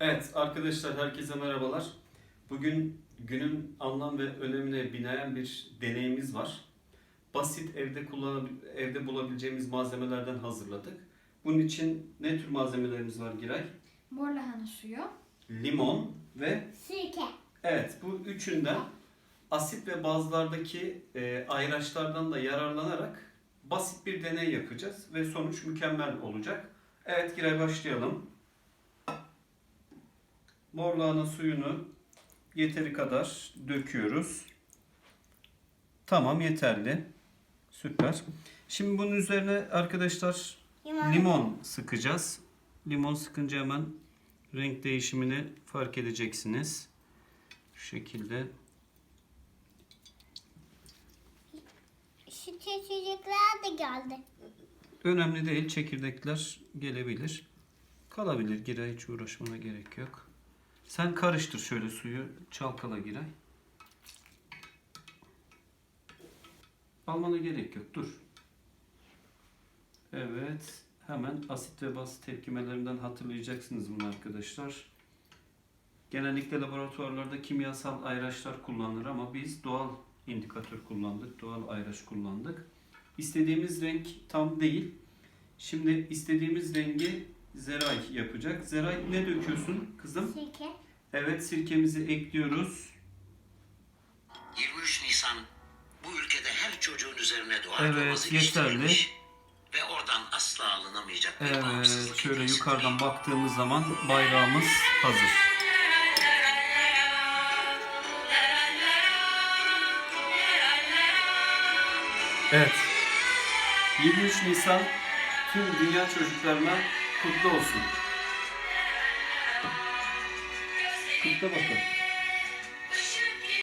Evet arkadaşlar herkese merhabalar. Bugün günün anlam ve önemine binaen bir deneyimiz var. Basit evde kullanab evde bulabileceğimiz malzemelerden hazırladık. Bunun için ne tür malzemelerimiz var Giray? Mor lahana suyu. Limon ve Sirke. evet bu üçünden asit ve bazılardaki e, ayraçlardan da yararlanarak basit bir deney yapacağız ve sonuç mükemmel olacak. Evet Giray başlayalım. Mor lahana suyunu yeteri kadar döküyoruz. Tamam yeterli. Süper. Şimdi bunun üzerine arkadaşlar Limon. limon sıkacağız. Limon sıkınca hemen renk değişimini fark edeceksiniz. Şu şekilde. Şu çekirdekler de geldi. Önemli değil. Çekirdekler gelebilir. Kalabilir. Giray hiç uğraşmana gerek yok. Sen karıştır şöyle suyu. Çalkala Giray. Almana gerek yok. Dur. Evet. Hemen asit ve baz tepkimelerinden hatırlayacaksınız bunu arkadaşlar. Genellikle laboratuvarlarda kimyasal ayraçlar kullanılır ama biz doğal indikatör kullandık. Doğal ayraç kullandık. İstediğimiz renk tam değil. Şimdi istediğimiz rengi Zeray yapacak. Zeray ne döküyorsun kızım? Sirke. Evet sirkemizi ekliyoruz. 23 Nisan bu ülkede her çocuğun üzerine dua Evet, yeterli. ve oradan asla alınamayacak bir Evet bağımsızlık şöyle yukarıdan baktığımız zaman bayrağımız hazır. Evet. 23 Nisan tüm dünya çocuklarına kutlu olsun. Kutla bakalım.